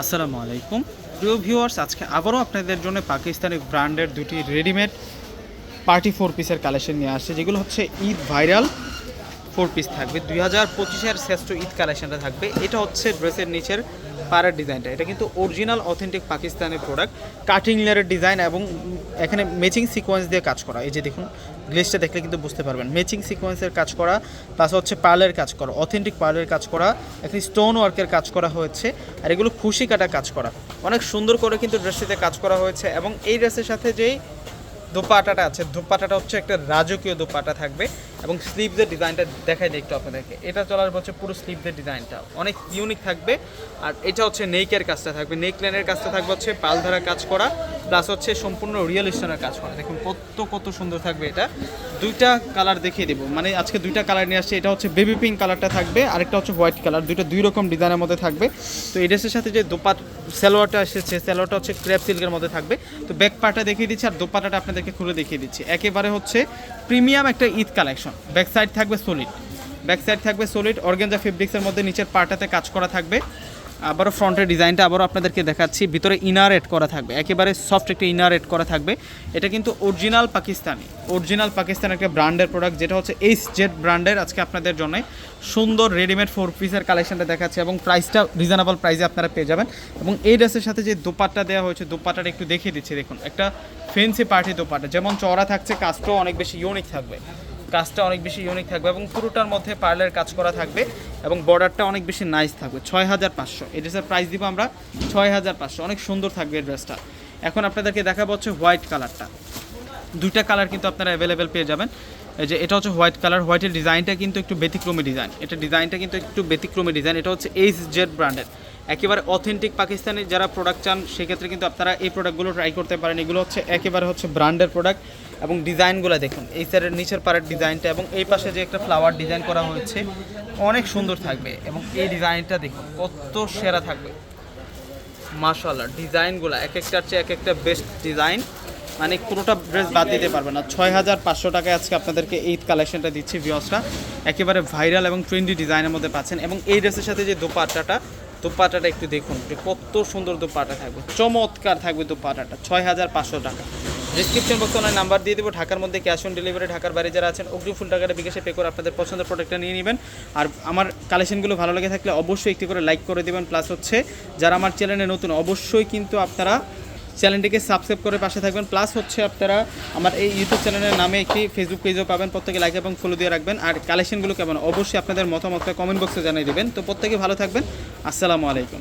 আসসালামু আলাইকুম। প্রিয় ভিউয়ার্স আজকে আবারও আপনাদের জন্য পাকিস্তানি ব্র্যান্ডের দুটি রেডিমেড পার্টি ফোর পিসের কালেকশন নিয়ে আসছে, যেগুলো হচ্ছে ঈদ ভাইরাল ফোর পিস থাকবে। দুই হাজার পঁচিশের শ্রেষ্ঠ ঈদ কালেকশনটা থাকবে। এটা হচ্ছে ড্রেসের নিচের পাড়ার ডিজাইনটা। এটা কিন্তু অরিজিনাল অথেন্টিক পাকিস্তানের প্রোডাক্ট কাটিং লেয়ারের ডিজাইন এবং এখানে ম্যাচিং সিকোয়েন্স দিয়ে কাজ করা। এই যে দেখুন গ্লেসটা দেখলে কিন্তু বুঝতে পারবেন। ম্যাচিং সিকোয়েন্সের কাজ করা প্লাস হচ্ছে পার্লের কাজ করা অথেন্টিক পার্লের কাজ করা, এখানে স্টোন ওয়ার্কের কাজ করা হয়েছে, আর এগুলো খুশি কাটা কাজ করা। অনেক সুন্দর করে কিন্তু ড্রেসটিতে কাজ করা হয়েছে এবং এই ড্রেসের সাথে যেই দোপাটাটা আছে। দোপাটাটা হচ্ছে একটা রাজকীয় দোপাটা থাকবে এবং স্লিভসের ডিজাইনটা দেখাই দিই একটু আপনাদেরকে। এটা চলার হচ্ছে পুরো স্লিভসের ডিজাইনটা। অনেক ইউনিক থাকবে। আর এটা হচ্ছে নেকের কাজটা থাকবে। নেক লাইনের কাজটা থাকবে হচ্ছে পাল ধরা কাজ করা। প্লাস হচ্ছে সম্পূর্ণ রিয়েল স্টোনের কাজ করা। দেখুন কত কত সুন্দর থাকবে এটা। দুইটা কালার দেখিয়ে দেবো। মানে আজকে দুইটা কালার নিয়ে আসছে। এটা হচ্ছে বেবি পিঙ্ক কালারটা থাকবে। আরেকটা হচ্ছে হোয়াইট কালার দুইটা দুই রকম ডিজাইনের মধ্যে থাকবে। তো এই ড্রেসের সাথে যে দোপাট সালোয়ারটা এসেছে, সালোয়ারটা হচ্ছে ক্র্যাপ সিল্কের মধ্যে থাকবে। তো ব্যাক পার্টটা দেখিয়ে দিচ্ছি আর দোপাটাটা আপনাদেরকে খুলে দেখিয়ে দিচ্ছি। একেবারে হচ্ছে প্রিমিয়াম একটা ঈদ কালেকশন ব্যাক সাইড থাকবে সলিড ব্যাক সাইড থাকবে সলিড অর্গেঞ্জা ফেব্রিক্সের মধ্যে নিচের পার্টাতে কাজ করা থাকবে। আবারও ফ্রন্টের ডিজাইনটা আবারও আপনাদেরকে দেখাচ্ছি। ভিতরে ইনার এড করা থাকবে। একেবারে সফট একটা ইনার এড করা থাকবে। এটা কিন্তু অরিজিনাল পাকিস্তানি। অরিজিনাল পাকিস্তান একটা ব্র্যান্ডের প্রোডাক্ট যেটা হচ্ছে এইচ জেড ব্র্যান্ডের আজকে আপনাদের জন্য। সুন্দর রেডিমেড ফোর পিসের কালেকশনটা দেখাচ্ছে এবং প্রাইসটা রিজনেবল প্রাইসে আপনারা পেয়ে যাবেন। এবং এই ড্রেসের সাথে যে দোপাট্টা দেওয়া হয়েছে, দোপাট্টাটা একটু দেখিয়ে দিচ্ছি, দেখুন। একটা ফেন্সি পার্টি দোপাট্টা। যেমন চওড়া থাকছে কাজটাও অনেক বেশি ইউনিক থাকবে। কাজটা অনেক বেশি ইউনিক থাকবে এবং পুরোটার মধ্যে পার্লের কাজ করা থাকবে এবং বর্ডারটা অনেক বেশি নাইস থাকবে ছয় হাজার পাঁচশো। এই ড্রেসের প্রাইস দিব আমরা ছয় হাজার পাঁচশো। অনেক সুন্দর থাকবে এই ড্রেসটা এখন আপনাদেরকে দেখাবো হচ্ছে হোয়াইট কালারটা দুইটা কালার কিন্তু আপনারা অ্যাভেলেবেল পেয়ে যাবেন। এই যে এটা হচ্ছে হোয়াইট কালার হোয়াইটের ডিজাইনটা কিন্তু একটু ব্যতিক্রমী ডিজাইন এটা ডিজাইনটা কিন্তু একটু ব্যতিক্রমী ডিজাইন এটা হচ্ছে এইচ জেড ব্র্যান্ডের একেবারে অথেন্টিক পাকিস্তানি যারা প্রোডাক্ট চান, সেক্ষেত্রে কিন্তু আপনারা এই প্রোডাক্টগুলো ট্রাই করতে পারেন। এগুলো হচ্ছে একেবারে হচ্ছে ব্র্যান্ডের প্রোডাক্ট এবং ডিজাইনগুলো দেখুন, এই সাইডের নিচের পাড়ের ডিজাইনটা এবং এই পাশে যে একটা ফ্লাওয়ার ডিজাইন করা হয়েছে, অনেক সুন্দর থাকবে এবং এই ডিজাইনটা দেখুন, কত সেরা থাকবে। মাশাল্লাহ ডিজাইনগুলো এক একটার চেয়ে এক একটা বেস্ট ডিজাইন মানে পুরোটা ড্রেস বাদ দিতে পারবে না। ছয় হাজার পাঁচশো টাকায় আজকে আপনাদেরকে এই কালেকশনটা দিচ্ছি ভিওসটা একেবারে ভাইরাল এবং ট্রেন্ডি ডিজাইনের মধ্যে পাচ্ছেন। এবং এই ড্রেসের সাথে যে দোপাট্টাটা দোপাট্টাটা একটু দেখুন, যে কত সুন্দর দোপাট্টা থাকবে। চমৎকার থাকবে দোপাট্টাটা ছয় হাজার পাঁচশো টাকা। ডিসক্রিপশন বক্সে অনেক নাম্বার দিয়ে দেবো। ঢাকার মধ্যে ক্যাশ অন ডেলিভারি ঢাকার বাইরে যারা আছেন, অগ্রিম ফুল টাকাটা বিকাশে পে করে আপনাদের পছন্দের প্রোডাক্টটা নিয়ে নেবেন। আর আমার কালেকশনগুলো ভালো লেগে থাকলে অবশ্যই একটি করে লাইক করে দেবেন। প্লাস হচ্ছে, যারা আমার চ্যানেলে নতুন, অবশ্যই কিন্তু আপনারা চ্যানেলটিকে সাবস্ক্রাইব করে পাশে থাকবেন। প্লাস হচ্ছে, আপনারা আমার এই ইউটিউব চ্যানেলের নামে একটি ফেসবুক পেজও পাবেন। প্রত্যেকে লাইক এবং ফলো দিয়ে রাখবেন। আর কালেকশনগুলো কেমন? অবশ্যই আপনাদের মতামতটা কমেন্ট বক্সে জানিয়ে দেবেন। তো প্রত্যেকে ভালো থাকবেন। আসসালামু আলাইকুম।